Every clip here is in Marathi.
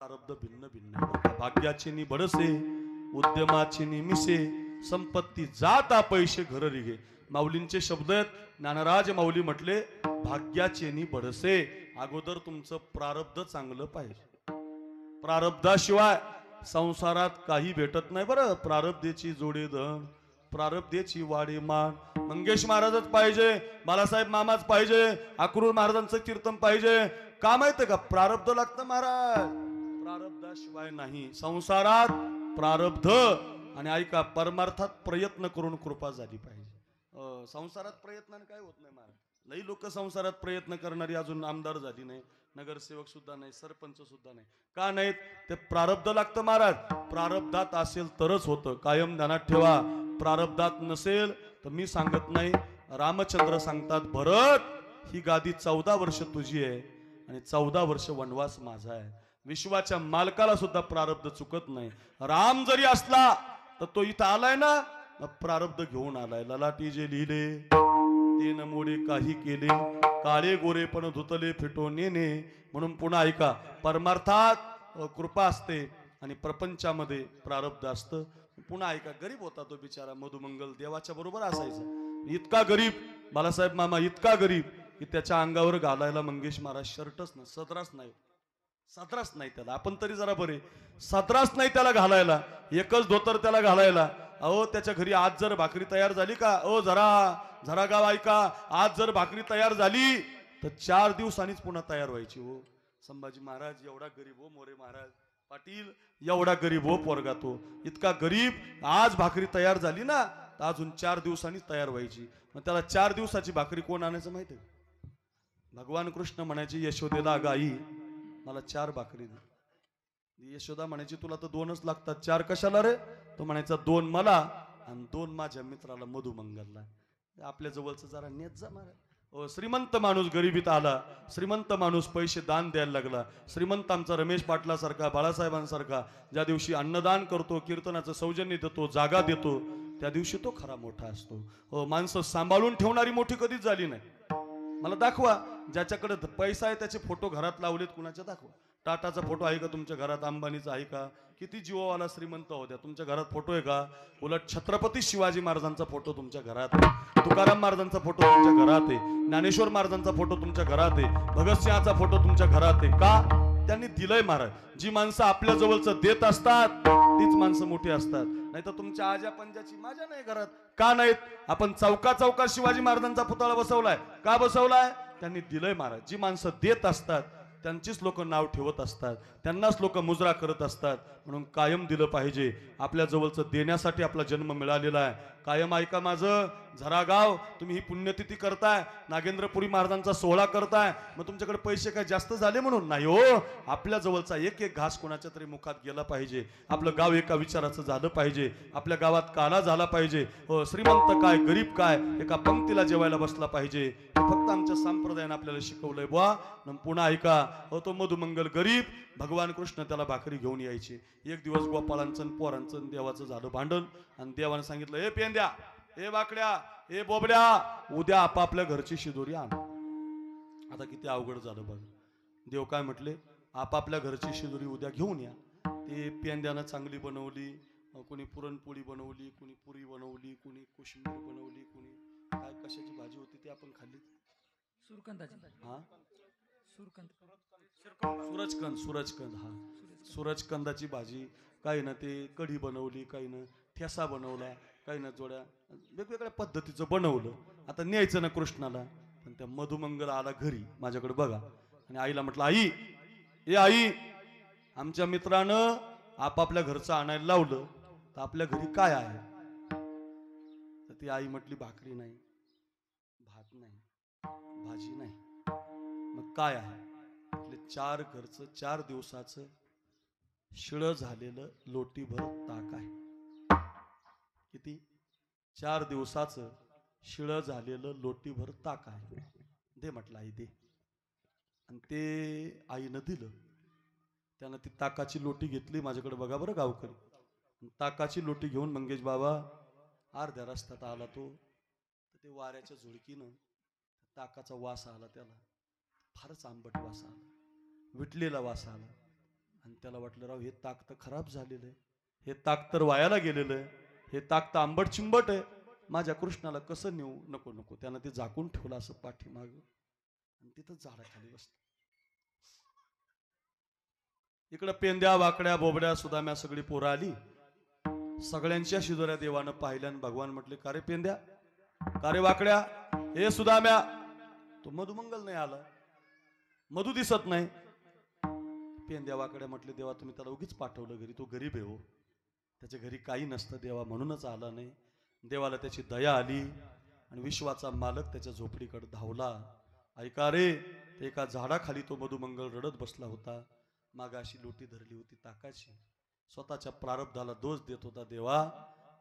प्रारब्ध भिन्न भिन्न भाग्याचे नि बडसे उद्यमाचे नि मिसे संपत्ती जाता पैसे घर रिघे. माऊलींचे शब्द आहेत ज्ञानराज माऊली म्हटले भाग्याचे नि बडसे अगोदर तुमचं प्रारब्ध चांगलं पाहिजे. प्रारब्धाशिवाय संसारात काही भेटत नाही बरं. प्रारब्धेची जोडे धन प्रारब्धेची वाडे मान. मंगेश महाराजच पाहिजे बालासाहेब मामाच पाहिजे अक्रूर महाराजांचं कीर्तन पाहिजे. का माहीत का? प्रारब्ध लागतं महाराज. प्रारब्धाशिवाय नाही. संसारात प्रारब्ध आणि ऐका परमार्थात प्रयत्न करून कृपा झाली पाहिजे. संसारात प्रयत्नाने काय होत नाही महाराज लई लोक संसारात प्रयत्न करणारी अजून आमदार झाली नाही नगरसेवक सुद्धा नाही सरपंच सुद्धा नाही. का नाहीत? ते प्रारब्ध लागतं महाराज. प्रारब्धात असेल तरच होतं. कायम ध्यानात ठेवा. प्रारब्धात नसेल तर मी सांगत नाही. रामचंद्र सांगतात भरत ही गादी चौदा वर्ष तुझी आहे आणि चौदा वर्ष वनवास माझा आहे. विश्वाच्या मालकाला सुद्धा प्रारब्ध चुकत नाही. राम जरी असला तर तो इथं आलाय ना प्रारब्ध घेऊन आलाय. ललाटी जे लिहिले ते न काही केले. काळे गोरे पण धुतले फिटो नेने म्हणून पुन्हा ऐका परमार्थात कृपा असते आणि प्रपंचामध्ये प्रारब्ध असतं. पुन्हा ऐका गरीब होता तो बिचारा मधुमंगल देवाच्या बरोबर असायचा. इतका गरीब बालासाहेब मामा इतका गरीब की त्याच्या अंगावर घालायला मंगेश महाराज शर्टच नाही सदराच नाही. सदराच नाही त्याला. आपण तरी जरा बरे. सदराच नाही त्याला घालायला. एकच धोतर त्याला घालायला. अहो त्याच्या घरी आज जर भाकरी तयार झाली का? अहो जरा जरा गाव ऐका. आज जर भाकरी तयार झाली तर चार दिवसांनीच पुन्हा तयार व्हायची हो. संभाजी महाराज एवढा गरीब हो मोरे महाराज. पाटील एवढा गरीब हो पोरगा तो. इतका गरीब आज भाकरी तयार झाली ना तर अजून चार दिवसांनीच तयार व्हायची. मग त्याला चार दिवसाची भाकरी कोण आणायचं माहिती भगवान कृष्ण म्हणायचे यशोदेला गाई मला चार भाकरी दे. यशोदा म्हणायची तुला तर दोनच लागतात. चार कशाला रे? तो म्हणायचा दोन मला आणि दोन माझ्या मित्राला मधुमंगलला. आपल्या जवळचं जरा नेत जा मारा. ओ, श्रीमंत माणूस गरिबीत आला. श्रीमंत माणूस पैसे दान द्यायला लागला. श्रीमंत आमचा रमेश पाटलासारखा बाळासाहेबांसारखा ज्या दिवशी अन्नदान करतो कीर्तनाचं सौजन्य देतो जागा देतो त्या दिवशी तो खरा मोठा असतो. हो माणसं सांभाळून ठेवणारी मोठी कधीच झाली नाही. मला दाखवा. ज्याच्याकडे पैसा आहे त्याचे फोटो घरात लावलेत कुणाचे दाखवा. टाटाचा फोटो आहे का तुमच्या घरात? अंबानीचा आहे का? किती जीवावाला श्रीमंत होत्या तुमच्या घरात फोटो आहे का? उलट छत्रपती शिवाजी महाराजांचा फोटो तुमच्या घरात आहे. तुकाराम महाराजांचा फोटो तुमच्या घरात आहे. ज्ञानेश्वर महाराजांचा फोटो तुमच्या घरात आहे. भगतसिंहाचा फोटो तुमच्या घरात आहे. का? त्यांनी दिलंय महाराज. जी माणसं आपल्या जवळचं देत असतात तीच माणसं मोठी असतात. नाही तर तुमच्या आजा पंजाची माझ्या नाही घरात. का नाहीत? आपण चौका चौकात शिवाजी महाराजांचा पुतळा बसवलाय. का बसवलाय? त्यांनी दिलंय महाराज. जी माणसं देत असतात त्यांचीच लोक नाव ठेवत असतात. त्यांनाच लोक मुजरा करत असतात. म्हणून कायम दिलं पाहिजे. आपल्या जवळचं देण्यासाठी आपला जन्म मिळालेला आहे. कायम ऐका माझं झरागाव तुम्ही ही पुण्यतिथी करताय नागेंद्रपुरी महाराजांचा सोहळा करताय मग तुमच्याकडे पैसे काय जास्त झाले म्हणून? नाही हो आपल्या जवळचा एक एक घास कोणाच्या तरी मुखात गेला पाहिजे. आपलं गाव एका विचाराचं झालं पाहिजे. आपल्या गावात काला झाला पाहिजे. हो श्रीमंत काय गरीब काय एका पंक्तीला जेवायला बसला पाहिजे. हे फक्त आमच्या संप्रदायाने आपल्याला शिकवलंय बुवा. पुन्हा ऐका हो तो मधुमंगल गरीब भगवान कृष्ण त्याला भाकरी घेऊन यायचे. एक दिवस गोपाळांचं पोरांचं देवाचं झालं भांडण. आणि देवानं सांगितलं हे पेन द्या ए बाकड्या ए बोबड्या उद्या आपापल्या घरची शिदोरी आण. आता किती अवघड झालं बघ. देव काय म्हटले? आपापल्या घरची शिदोरी उद्या घेऊन या. ते पेंद्यानं चांगली बनवली कोणी पुरणपोळी बनवली कोणी पुरी बनवली कोणी कोशिंबीर बनवली कोणी काय कशाची भाजी होती ती आपण खाल्ली? सुरकंदाची. हा? सुरकंद. सूरजकंद सूरजकंद हा. सूरजकंदाची भाजी. काही ना ते कढी बनवली काही ना ठेसा बनवला. काही ना जोड्या वेगवेगळ्या पद्धतीचं बनवलं. आता न्यायचं ना कृष्णाला पण त्या मधुमंगल आला घरी माझ्याकडे बघा. आणि आईला म्हटलं आई ए आई आमच्या मित्रानं आपापल्या घरचं आणायला लावलं तर आपल्या घरी काय आहे? तर ती आई म्हटली भाकरी नाही भात नाही भाजी नाही. मग काय आहे? म्हटले चार घरचं चार दिवसाचं शिळं झालेलं लोटीभर ताक आहे. किती? चार दिवसाचं शिळं झालेलं लोटीभर ताक आहे. दे म्हटलं आई दे. आणि ते आईनं दिलं. त्यानं ती ताकाची लोटी घेतली माझ्याकडे बघा बरं गावकरी. ताकाची लोटी घेऊन मंगेश बाबा अर्ध्या रस्त्यात आला तो. तर ते वाऱ्याच्या झुळकीनं ताकाचा वास आला त्याला. फारच आंबट वास आला. विटलेला वास आला. आणि त्याला वाटलं राव हे ताक तर खराब झालेलं आहे. हे ताक तर वायाला गेलेलं आहे. हे ताक तर आंबट चिंबट आहे. माझ्या कृष्णाला कसं नेऊ? नको नको. त्यानं ते झाकून ठेवलं असं पाठीमाग. आणि तिथं झाडाखाली बसलं. इकडं पेंद्या वाकड्या बोबड्या सुदाम्या सगळी पोरं आली. सगळ्यांच्या शिजोऱ्या देवानं पाहिल्यानं भगवान म्हटले का रे पेंद्या? का रे वाकड्या? हे सुदाम्या तो मधुमंगल नाही आला. मधु दिसत नाही. पेंद्या वाकड्या म्हटले देवा तुम्ही त्याला उगीच पाठवलं घरी. तो गरीब आहे हो. त्याच्या घरी काही नसतं देवा म्हणूनच आला नाही. देवाला त्याची दया आली आणि विश्वाचा मालक त्याच्या झोपडीकडे धावला. ऐका रे ते एका झाडाखाली तो मधुमंगल रडत बसला होता. मागाशी लोटी धरली होती ताकाची. स्वतःच्या प्रारब्धाला दोष देत होता देवा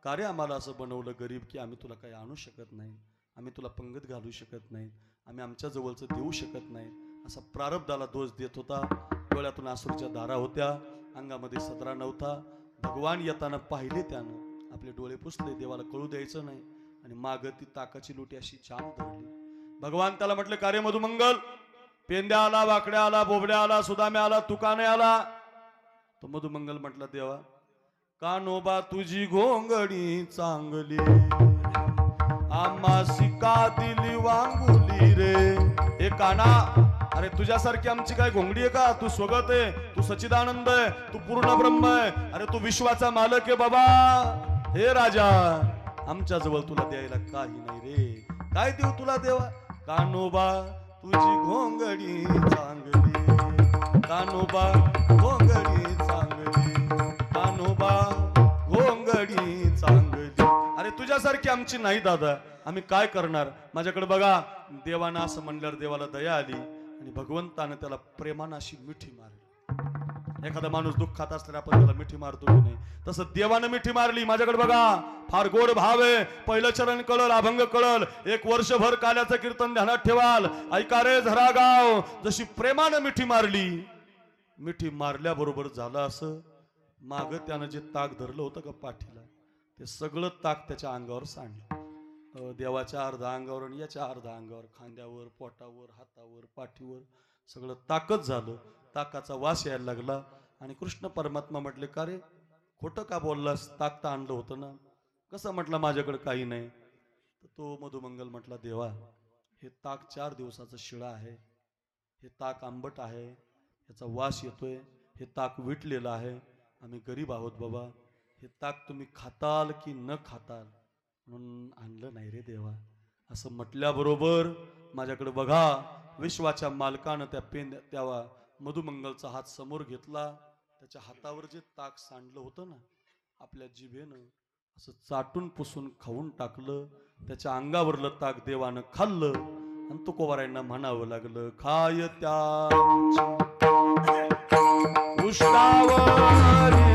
का रे आम्हाला असं बनवलं गरीब की आम्ही तुला काही आणू शकत नाही? आम्ही तुला पंगत घालू शकत नाही. आम्ही आमच्या जवळचं देऊ शकत नाही. असा प्रारब्धाला दोष देत होता. डोळ्यातून आसूरच्या धारा होत्या. अंगामध्ये सदरा नव्हता. भगवान येताना पाहिले त्यानं आपले डोळे पुसले देवाला कळू द्यायचं नाही आणि माग ती ताकाची लोटी अशी जाम धरली. भगवान त्याला म्हटलं कार्य मधुमंगल? पेंद्या आला वाकड्या आला बोबड्या आला सुदाम्या आला तुकाने आला? तो मधुमंगल म्हटला देवा कानोबा तुझी घोंगडी चांगली आम्हा शिका दिली वांगुली रे. हे काना अरे तुझ्यासारखी आमची काय घोंगडी आहे का? तू स्वगत आहे तू सचिदानंद आहे तू पूर्ण ब्रह्म आहे. अरे तू विश्वाचा मालक आहे बाबा. हे राजा आमच्या जवळ तुला द्यायला काही नाही रे. काय देऊ तुला देवा? कानोबा तुझी घोंगडी चांगली. कानोबा घोंगडी चांगली. कानोबा घोंगडी चांगली. अरे तुझ्यासारखी आमची नाही दादा. आम्ही काय करणार? माझ्याकडे बघा देवानं असं म्हणल्यावर देवाला दया आली. आणि भगवंतानं त्याला प्रेमानं अशी मिठी मारली. एखादा माणूस दुःखात असल्याने आपण त्याला मिठी मारतो की नाही? तसं देवानं मिठी मारली. माझ्याकडे बघा फार गोड भाव आहे. पहिलं चरण कळल अभंग कळल. एक वर्षभर काल्याचं कीर्तन ध्यानात ठेवाल. ऐका रे झरा गाव जशी प्रेमानं मिठी मारली. मिठी मारल्याबरोबर झालं असं. माग त्यानं जे ताक धरलं होतं का पाठीला ते सगळं ताक त्याच्या अंगावर सांडलं. देवाच्या अर्धा अंगावर आणि याच्या अर्धा अंगावर खांद्यावर पोटावर हातावर पाठीवर सगळं ताकच झालं. ताकाचा वास यायला लागला आणि कृष्ण परमात्मा म्हटले का रे? खोटं का बोललास? ताक तर आणलं होतं ना. कसं म्हटलं माझ्याकडे काही नाही? तर तो मधुमंगल म्हटला देवा हे ताक चार दिवसाचं शिळा आहे. हे ताक आंबट आहे. याचा वास येतोय. हे ताक विटलेलं आहे. आम्ही गरीब आहोत बाबा. हे ताक तुम्ही खाताल की न खाताल? म्हणून आणलं नाही रे देवा. असं म्हटल्याबरोबर माझ्याकडे बघा विश्वाच्या मालकानं त्या पेन त्यावा मधुमंगलचा हात समोर घेतला. त्याच्या हातावर जे ताक सांडलं होतं ना आपल्या जिभेनं असं चाटून पुसून खाऊन टाकलं. त्याच्या अंगावरलं ताक देवानं खाल्लं. आणि तुकोबारायांना म्हणावं लागलं खाय त्या उष्टावरी